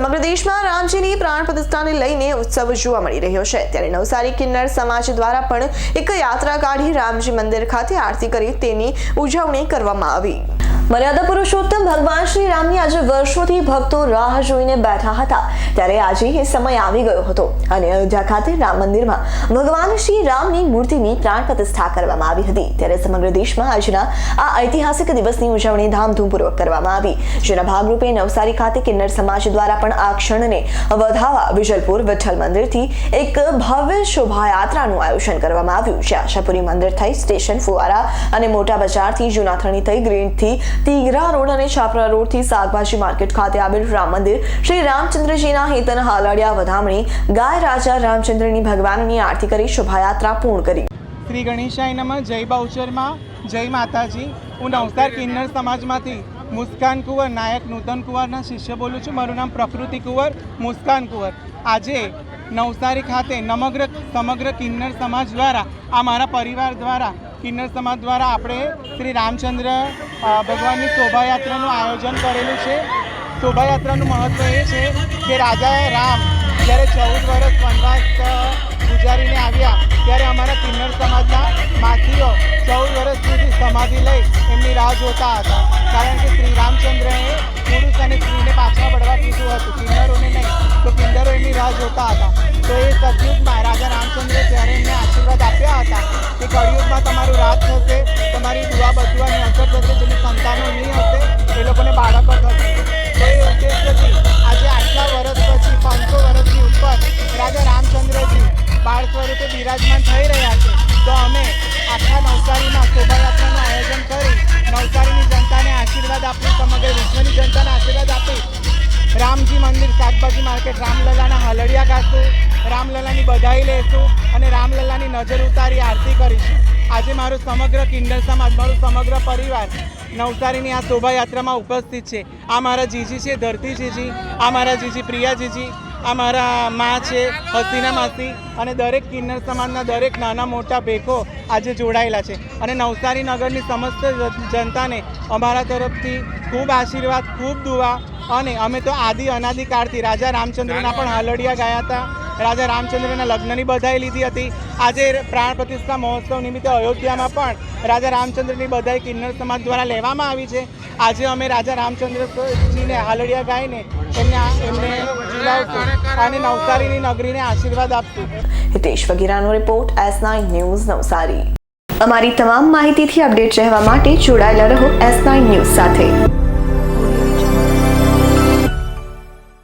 સમગ્ર દેશમાં રામજીની પ્રાણ પ્રતિષ્ઠાને લઈને ઉત્સવ જોવા મળી રહ્યો છે. ત્યારે નવસારી, કિન્નર સમાજ દ્વારા પણ એક યાત્રા કાઢી રામજી મંદિર ખાતે આરતી કરી તેની ઉજવણી કરવામાં આવી. મર્યાદા પુરુષોત્તમ ભગવાન શ્રી રામની આજે વર્ષોથી ભક્તો રાહ જોઈને બેઠા હતા. ત્યારે આજે એ સમય આવી ગયો હતો અને અયોધ્યા ખાતે રામ મંદિરમાં ભગવાન શ્રી રામની મૂર્તિની પ્રાણ પ્રતિષ્ઠા કરવામાં આવી હતી. ત્યારે સમગ્ર દેશમાં આજના આ ઐતિહાસિક દિવસની ઉજવણી ધામધૂમપૂર્વક કરવામાં આવી. જેના ભાગરૂપે નવસારી ખાતે કિન્નર સમાજ દ્વારા પણ આ ક્ષણને વધાવવા વિજલપુર વિઠ્ઠલ મંદિરથી એક ભવ્ય શોભાયાત્રાનું આયોજન કરવામાં આવ્યું. છે આશાપુરી મંદિર થઈ સ્ટેશન, ફુવારા અને મોટા બજારથી જૂનાથણી થઈ ગ્રીનથી તીગરા રોડ અને છાપરા રોડથી શાકભાજી માર્કેટ ખાતે આવેલ રામ મંદિર શ્રી રામચંદ્રજીના હેતન હાલડિયા વધામણી ગાય રાજા રામચંદ્રની ભગવાનની આરતી કરી શોભાયાત્રા પૂર્ણ કરી. શ્રી ગણેશાય નમઃ, જય બાઉચરમાં, જય માતાજી. હું નવસાર કિન્નર સમાજમાંથી મુસ્કાન કુંવર, નાયક નૂતન કુંવરના શિષ્ય બોલું છું. મારું નામ પ્રકૃતિ કુંવર, મુસ્કાન કુંવર. આજે નવસારી ખાતે નમગ્ર સમગ્ર કિન્નર સમાજ દ્વારા, આ મારા પરિવાર દ્વારા, કિન્નર સમાજ દ્વારા આપણે શ્રી રામચંદ્ર ભગવાનની શોભાયાત્રાનું આયોજન કરેલું છે. શોભાયાત્રાનું મહત્ત્વ એ છે કે રાજા રામ જ્યારે ચૌદ વર્ષ વનવાસ ગુજારીને આવ્યા ત્યારે અમારા કિન્નર સમાજના માછીઓ ચૌદ વર્ષ સુધી સમાધિ લઈ એમની રાહ જોતા હતા. કારણ કે શ્રી રામચંદ્રએ પુરુષ અને સ્ત્રીને પાછા વળવા કીધું હતું. સતયુગમાં રાજા રામચંદ્રે ત્યારે એમને આશીર્વાદ આપ્યા હતા કે કળિયુગમાં તમારું રાત થશે, તમારી દુઆ બદુઆની અસર થશે જેની સંતાનો નહીં હશે, એ લોકોને બાળકો થશે. તો એ ઉદ્દેશ્યથી આજે આટલા વર્ષ પછી, પાંચસો વર્ષની ઉપર રાજા રામચંદ્રજી બાળ સ્વરૂપે બિરાજમાન થઈ રહ્યા છે. તો અમે રામજી મંદિર, શાકભાજી માર્કેટ, રામલલાના હલડિયા કાઢશું રામલલાની બધાઈ લેશું અને રામલલાની નજર ઉતારી આરતી કરીશું. આજે મારું સમગ્ર કિન્ડર સમાજ, મારું સમગ્ર પરિવાર નવસારીની આ શોભાયાત્રામાં ઉપસ્થિત છે. આ મારા જીજી છે, ધરતી જીજી, આ મારા જીજી પ્રિયા જીજી, આ મારા મા છે, હસીના માસી અને દરેક કિન્નર સમાજના દરેક નાના મોટા ભેખો આજે જોડાયેલા છે. અને નવસારી નગરની સમસ્ત જનતાને અમારા તરફથી ખૂબ આશીર્વાદ, ખૂબ દુઆ અને અમે તો આદિ અનાદિકાળથી રાજા રામચંદ્રના પણ હાલડિયા ગયા હતા. રાજા રામચંદ્રના લગ્નની બધાઈ લીધી હતી. આજે પ્રાણ પ્રતિષ્ઠા મહોત્સવ નિમિત્તે અયોધ્યામાં પણ રાજા રામચંદ્રની બધાઈ કિન્નર સમાજ દ્વારા લેવામાં આવી છે. આજે અમે રાજા રામચંદ્રજીને હાલડિયા ગાઈને એમને એમને અને નવસારીની નગરીને આશીર્વાદ આપશું. Hitesh વગેરાનો report S nine news Navsari. અમારી તમામ માહિતીથી અપડેટ રહેવા માટે જોડાયેલા રહો એસ નાઇન ન્યૂઝ સાથે.